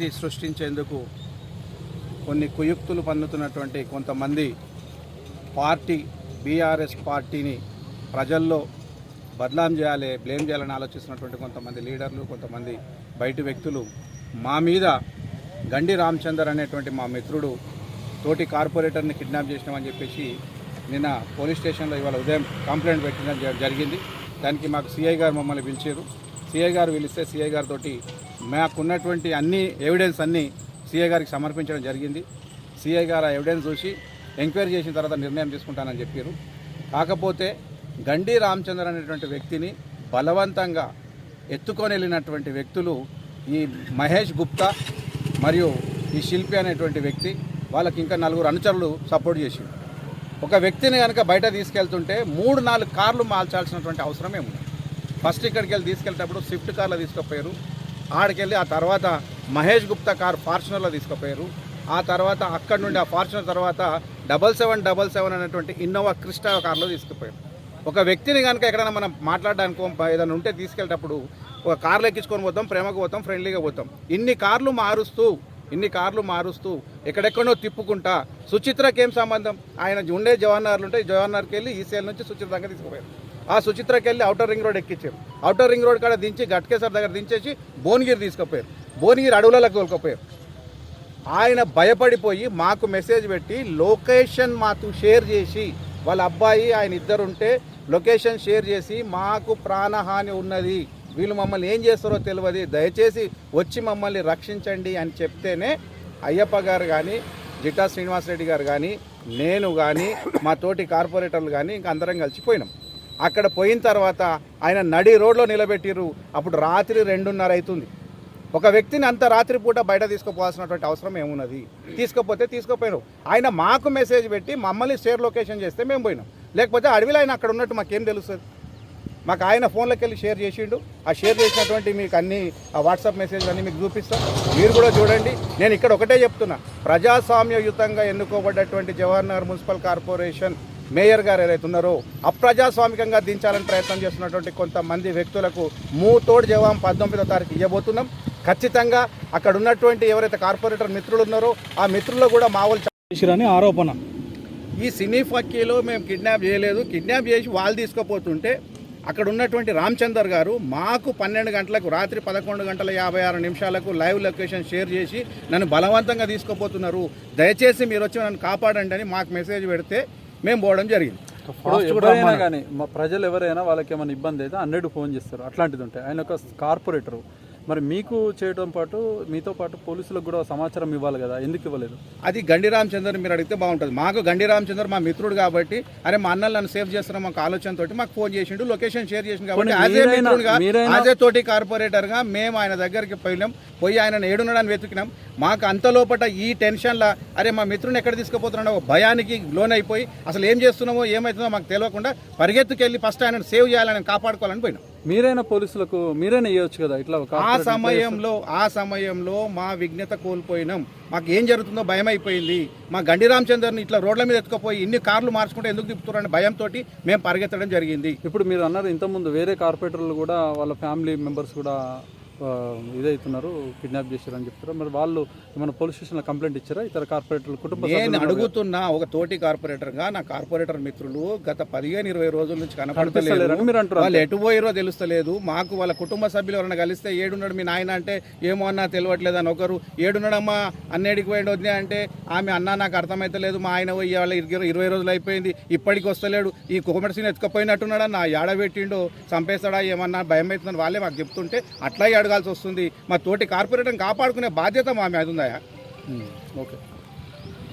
పరిస్థితి సృష్టించేందుకు కొన్ని కుయుక్తులు పన్నుతున్నటువంటి కొంతమంది పార్టీ బీఆర్ఎస్ పార్టీని ప్రజల్లో బదలాం చేయాలి బ్లేమ్ చేయాలని ఆలోచిస్తున్నటువంటి కొంతమంది లీడర్లు కొంతమంది బయటి వ్యక్తులు. మా మీద గండి రామచందర్ అనేటువంటి మా మిత్రుడు తోటి కార్పొరేటర్ని కిడ్నాప్ చేసినామని చెప్పేసి నిన్న పోలీస్ స్టేషన్లో ఇవాళ ఉదయం కంప్లైంట్ పెట్టడం జ- జరిగింది. దానికి మాకు సిఐ గారు మమ్మల్ని పిలిచారు. సిఐ గారు పిలిస్తే సిఐ గారితో మాకున్నటువంటి అన్ని ఎవిడెన్స్ అన్నీ సీఏ గారికి సమర్పించడం జరిగింది. సీఐ గారు ఆ ఎవిడెన్స్ చూసి ఎంక్వైరీ చేసిన తర్వాత నిర్ణయం తీసుకుంటానని చెప్పారు. కాకపోతే గండి రామచంద్ర అనేటువంటి వ్యక్తిని బలవంతంగా ఎత్తుకొని వెళ్ళినటువంటి వ్యక్తులు ఈ మహేష్ గుప్తా మరియు ఈ శిల్పి అనేటువంటి వ్యక్తి వాళ్ళకి ఇంకా నలుగురు అనుచరులు సపోర్ట్ చేసిండు. ఒక వ్యక్తిని కనుక బయట తీసుకెళ్తుంటే మూడు నాలుగు కార్లు మార్చాల్సినటువంటి అవసరమే ఉంది ఫస్ట్ ఇక్కడికి వెళ్ళి తీసుకెళ్ళేటప్పుడు స్విఫ్ట్ కార్లో తీసుకుపోయారు. ఆడికెళ్ళి ఆ తర్వాత మహేష్ గుప్తా కార్ ఫార్చునర్లో తీసుకుపోయారు. ఆ తర్వాత అక్కడి నుండి ఆ ఫార్చునర్ తర్వాత డబల్ సెవెన్ డబల్ సెవెన్ అనేటువంటి ఇన్నోవా క్రిస్టా కార్లో తీసుకుపోయారు. ఒక వ్యక్తిని కనుక ఎక్కడైనా మనం మాట్లాడడానికి ఏదైనా ఉంటే తీసుకెళ్ళేటప్పుడు ఒక కార్లు ఎక్కించుకొని పోతాం ప్రేమకు పోతాం ఫ్రెండ్లీగా పోతాం. ఇన్ని కార్లు మారుస్తూ ఇన్ని కార్లు మారుస్తూ ఎక్కడెక్కడో తిప్పుకుంటా సుచిత్రకి ఏం సంబంధం? ఆయన ఉండే జవహర్లాల్ ఉంటే జవహర్లాల్కి వెళ్ళి ఈసీఎల్ నుంచి సుచిత్రంగా తీసుకుపోయారు. ఆ సుచిత్రకి వెళ్ళి అవుటర్ రింగ్ రోడ్ ఎక్కించారు అవుటర్ రింగ్ రోడ్ కాడ దించి గట్కేసర్ దగ్గర దించేసి భువనగిరి తీసుకుపోయారు. భువనగిరి అడవులకు తోలుకపోయారు. ఆయన భయపడిపోయి మాకు మెసేజ్ పెట్టి లొకేషన్ మాకు షేర్ చేసి వాళ్ళ అబ్బాయి ఆయన ఇద్దరు ఉంటే లొకేషన్ షేర్ చేసి మాకు ప్రాణహాని ఉన్నది. వీళ్ళు మమ్మల్ని ఏం చేస్తారో తెలియదు దయచేసి వచ్చి మమ్మల్ని రక్షించండి అని చెప్తేనే అయ్యప్ప గారు కానీ జిటా శ్రీనివాసరెడ్డి గారు కానీ నేను కానీ మా తోటి కార్పొరేటర్లు కానీ ఇంకా అందరం కలిసిపోయినాం. అక్కడ పోయిన తర్వాత ఆయన నడి రోడ్లో నిలబెట్టిర్రు. అప్పుడు రాత్రి రెండున్నర అవుతుంది. ఒక వ్యక్తిని అంత రాత్రిపూట బయట తీసుకుపోవాల్సినటువంటి అవసరం ఏమున్నది? తీసుకుపోతే తీసుకుపోయినాం ఆయన మాకు మెసేజ్ పెట్టి మమ్మల్ని షేర్ లొకేషన్ చేస్తే మేము పోయినాం. లేకపోతే అడవిలో ఆయన అక్కడ ఉన్నట్టు మాకేం తెలుస్తుంది? మాకు ఆయన ఫోన్లోకి వెళ్ళి షేర్ చేసిండు. ఆ షేర్ చేసినటువంటి మీకు అన్ని ఆ వాట్సాప్ మెసేజ్లు అన్నీ మీకు చూపిస్తాం. మీరు కూడా చూడండి. నేను ఇక్కడ ఒకటే చెప్తున్నా. ప్రజాస్వామ్యయుతంగా ఎన్నుకోబడ్డటువంటి Jawahar Nagar municipal corporation mayor గారు ఏదైతే ఉన్నారో అప్రజాస్వామికంగా దించాలని ప్రయత్నం చేస్తున్నటువంటి కొంతమంది వ్యక్తులకు మూతోడు జవాం పంతొమ్మిదో తారీఖు ఇవ్వబోతున్నాం. ఖచ్చితంగా అక్కడ ఉన్నటువంటి ఎవరైతే కార్పొరేటర్ మిత్రులు ఉన్నారో ఆ మిత్రుల్లో కూడా మా వాళ్ళు చేసిరని ఆరోపణ. ఈ సినీ ఫక్కీలో మేము కిడ్నాప్ చేయలేదు. కిడ్నాప్ చేసి వాళ్ళు తీసుకుపోతుంటే అక్కడ ఉన్నటువంటి రామచందర్ గారు మాకు పన్నెండు గంటలకు రాత్రి పదకొండు గంటల యాభై ఆరు నిమిషాలకు లైవ్ లొకేషన్ షేర్ చేసి నన్ను బలవంతంగా తీసుకుపోతున్నారు. దయచేసి మీరు వచ్చి నన్ను కాపాడండి అని మాకు మెసేజ్ పెడితే మేము పోవడం జరిగింది. ఎవరైనా కానీ మా ప్రజలు ఎవరైనా వాళ్ళకి ఏమైనా ఇబ్బంది అయితే హండ్రెడ్ ఫోన్ చేస్తారు. అట్లాంటిది ఉంటాయి. ఆయన ఒక కార్పొరేటర్ మరి మీకు చేయడం పాటు మీతో పాటు పోలీసులకు కూడా సమాచారం ఇవ్వాలి కదా? ఎందుకు ఇవ్వలేదు? అది గండి రామచందర్ మీరు అడిగితే బాగుంటుంది. మాకు గండి రామచందర్ మా మిత్రుడు కాబట్టి అరే మా అన్నలు నన్ను సేవ్ చేస్తున్నా మాకు ఆలోచనతో మాకు ఫోన్ చేసిండు లొకేషన్ షేర్ చేసిండు కాబట్టి మిత్రుడుగా యాజ్ ఏ తోటి కార్పొరేటర్గా మేము ఆయన దగ్గరికి పోయినాం. పోయి ఆయన ఏడున్నాడని వెతికినాం. మాకు అంత లోపల ఈ టెన్షన్లా అరే మా మిత్రుని ఎక్కడ తీసుకుపోతున్నాడో ఒక భయానికి లోన్ అయిపోయి అసలు ఏం చేస్తున్నామో ఏమవుతుందో మాకు తెలియకుండా పరిగెత్తుకెళ్ళి ఫస్ట్ ఆయన సేవ్ చేయాలని కాపాడుకోవాలని పోయినాం. మీరైనా పోలీసులకు మీరైనా ఇవ్వచ్చు కదా? ఇట్లా ఆ సమయంలో ఆ సమయంలో మా విఘ్నత కోల్పోయినాం. మాకు ఏం జరుగుతుందో భయం అయిపోయింది మా గండి రామచందర్ని ఇట్లా రోడ్ల మీద ఎత్తుకుపోయి ఇన్ని కార్లు మార్చుకుంటే ఎందుకు తిప్పుతున్నారని భయంతో మేము పరిగెత్తడం జరిగింది. ఇప్పుడు మీరు అన్నారు ఇంతకుముందు వేరే కార్పొరేటర్లు కూడా వాళ్ళ ఫ్యామిలీ మెంబర్స్ కూడా ఇదవుతున్నారు కిడ్నాప్ చేశారని చెప్తారు మరి వాళ్ళు ఏమైనా పోలీస్ స్టేషన్లో కంప్లైంట్ ఇచ్చారా? ఇతర కార్పొరేటర్లు కుటుంబ నేను అడుగుతున్నా ఒక తోటి కార్పొరేటర్గా నా కార్పొరేటర్ మిత్రులు గత పదిహేను ఇరవై రోజుల నుంచి కనపడతలేరు. మీరు అంటున్నారు వాళ్ళు ఎటు పోయిరో తెలుస్తలేదు. మాకు వాళ్ళ కుటుంబ సభ్యులు ఎవరైనా కలిస్తే ఏడున్నాడు మీ నాయన అంటే ఏమో అన్నా తెలియట్లేదు అని ఒకరు. ఏడున్నాడమ్మా అన్నేడికి పోయిండు వద్దే అంటే ఆమె అన్నా నాకు అర్థమైతలేదు. మా ఆయన పోయి వాళ్ళ ఇరవై ఇరవై రోజులు అయిపోయింది. ఇప్పటికి వస్తలేడు. ఈ కుమ్మడిసిని ఎత్తుకపోయినట్టున్నాడా? నా ఏడ పెట్టిండో? చంపేస్తాడా ఏమన్నా భయం అవుతుందని వాళ్ళే మాకు చెప్తుంటే అట్లా అడగాల్సి వస్తుంది. మా తోటి కార్పొరేటర్ని కాపాడుకునే బాధ్యత మా మీద ఉందా? ఓకే.